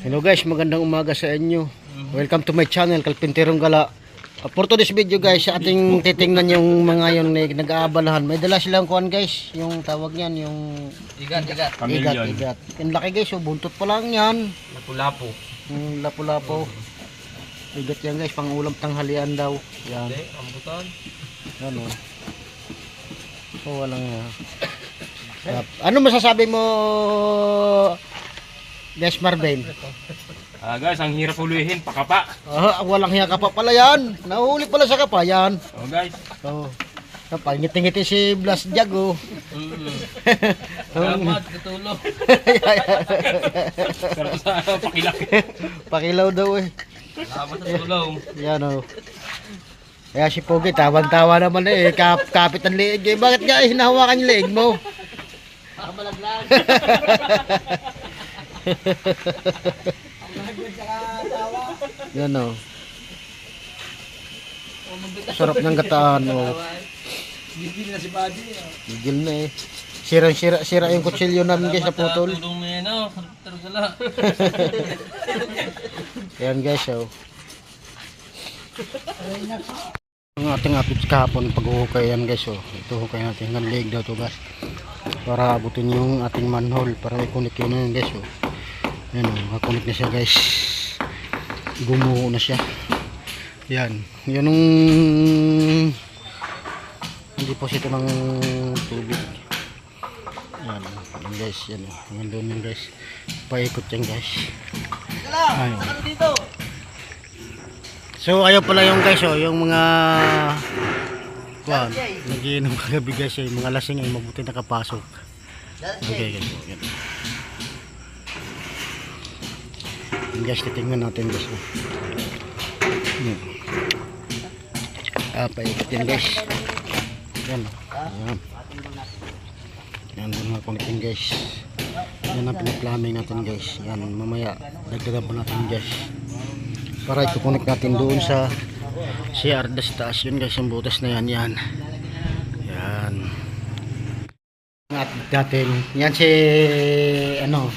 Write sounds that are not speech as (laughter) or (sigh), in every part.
Hello guys, magandang umaga sa inyo. Welcome to my channel, Kalpinterong Gala. Uh, for today's video guys, ating titingnan yung mga yung nag- nag-aabalahan. May dala silang kuan guys, yung tawag niyan, yung Igat, igat. igat, igat. Yung laki guys, oh, buntot pa lang yan. Lapu-lapu. Yung lapo-lapo. Igat yan guys, pang ulam tanghalian daw. Yan, Hindi, ambutan. yan oh. Oh, walang uh, Ano masasabi mo, guys Marvin? Ah guys, ang hirap ulihin, pakapa. Ah, walang hiya ka pa pala yan. Nahuli pala sa kapayan. Oh guys. Oh. Napangiti-ngiti si Blas Jago. Mm. Salamat, katulong. Pero sa pakilak. Pakilaw daw eh. Salamat sa tulong. Yan oh. Kaya si Pogi, tawang-tawa naman eh. Kap kapit ang liig eh. Bakit nga eh, hinahawakan yung liig mo? (laughs) (laughs) Yan oh. Sarap ng gataan oh. Gigil na si Buddy. Gigil na eh. Sira-sira sira yung kutsilyo namin guys na putol. Yan, oh. (laughs) Guys, oh. Ang ating apit kahapon pag-uhukay yan guys, oh. Ito hukay natin ng leg daw to guys. Para abutin yung ating manhole para i-connect yun guys, oh. Ayan, oh. Nakakonect na siya guys. Gumuho na siya. Yan. Yan yung hindi po sito ng tubig. Yan. Yan guys, yan. Hanggang doon yan guys. Paikot yan guys. Ayun. So ayaw pala yung guys oh, yung mga kuan, nagiinom kagabi guys eh, mga lasing ay mabuti nakapasok. Okay guys. oh, Yan. Yan guys, titingnan natin guys. Hmm. Ah, paikot yan guys. Yan. Yan. Yan yung mga connecting guys. Yan ang pinaplaming natin guys. Yan, mamaya dagdagan pa natin guys para i-connect natin doon sa CR das taas yun guys yung butas na yan yan yan at natin yan si ano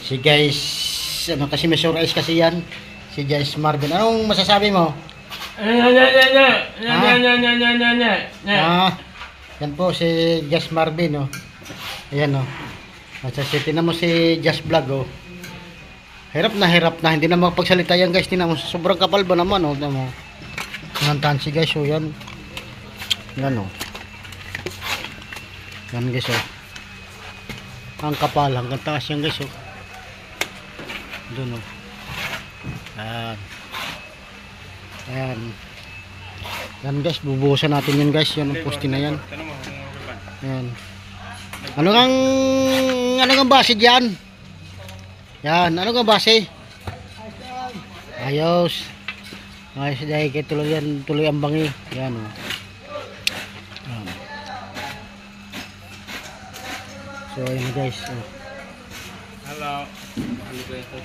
si guys ano kasi may surprise kasi yan si guys Marvin anong masasabi mo ah yan po si Jazz Marvin oh ayan oh at sa tinan mo si Jazz Vlog oh Hirap na hirap na hindi na makapagsalita yan guys. Tingnan mo sobrang kapal ba naman oh. Tingnan mo. Yan tansi guys oh yan. Yan oh. Yan guys oh. Ang kapal hanggang taas yan guys oh. Doon oh. Yan. Yan. Yan guys, bubuhusan natin yan guys. Yan ang poste na yan. Yan. Ano kang ano kang base diyan? Yan, ano ka base? Ayos. Ayos dahil kay tuloy yan, tuloy ang bangi. Yan o. Yan. So ayun guys. Oh. Hello. Ano ba ito?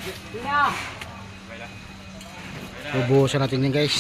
Bubuhusan natin yan guys.